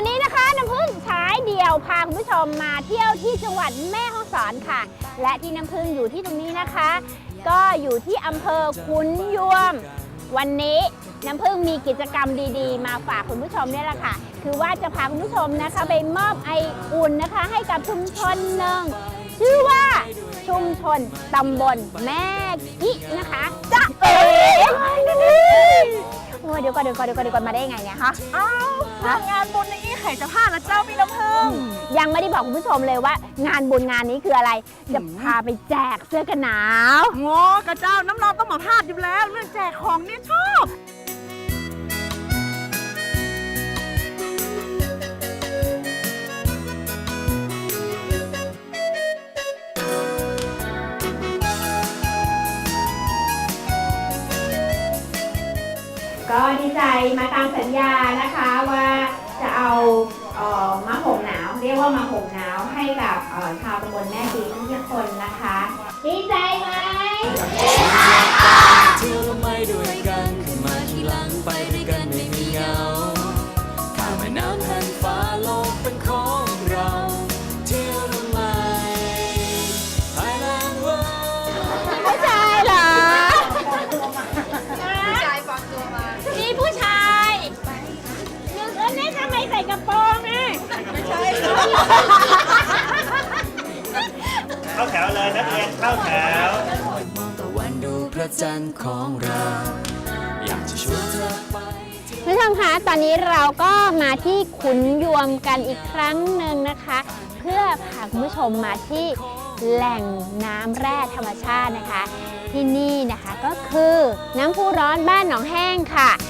ันนี้นะคะน้ำพึ่งชาคุณผู้ชมมาเที่ยวที่จังหวัดแม่ฮ่องสอนค่ะ และที่น้ำพึ่งอยู่ที่ตรงนี้นะคะ ก็อยู่ที่อำเภอขุนยวม วันนี้น้ำพึ่งมีกิจกรรมดีๆ มาฝากคุณผู้ชมนี่ยแหละค่ะ คือว่าจะพาคุณผู้ชมนะคะไปมอบไออุ่นนะคะ ให้กับชุมชนหนึ่งชื่อว่าชุมชนตำบลแม่กิ ดี๋ยวก่อนเดี๋ยวก่อนเดี๋ยวก่อนเดี๋ยวก่อนมาได้ยังไงเนี่ยฮะอ้าวทำงานบุญอย่างนี้ไข่จะพลาดนะเจ้าพี่น้ำผึ้งยังไม่ได้บอกคุณผู้ชมเลยว่า งานบุญงานนี้คืออะไรจะพาไปแจกเสื้อกันหนาวงอกระเจ้าน้ำร้อนต้องมาพลาดอยู่แล้ว เรื่องแจกของเนี่ยชอบ ก็ดีใจมาตามสัญญานะคะว่าจะเอาเอ่อมาห่มหนาว เรียกว่ามาห่มหนาวให้กับเอ่อชาวตำบลแม่ดีทุกคนนะคะ ดีใจไหม เข้าแถวเลยนักเรียนเข้าแถว มองตะวันดูพระจันทร์ของเรา อยากจะชวนเธอไป คุณผู้ชมคะ ตอนนี้เราก็มาที่ขุนยวมกันอีกครั้งหนึ่งนะคะ เพื่อพาคุณผู้ชมมาที่แหล่งน้ำแร่ธรรมชาตินะคะ ที่นี่นะคะก็คือน้ำพุร้อนบ้านหนองแห้งค่ะเที่ยวทำไม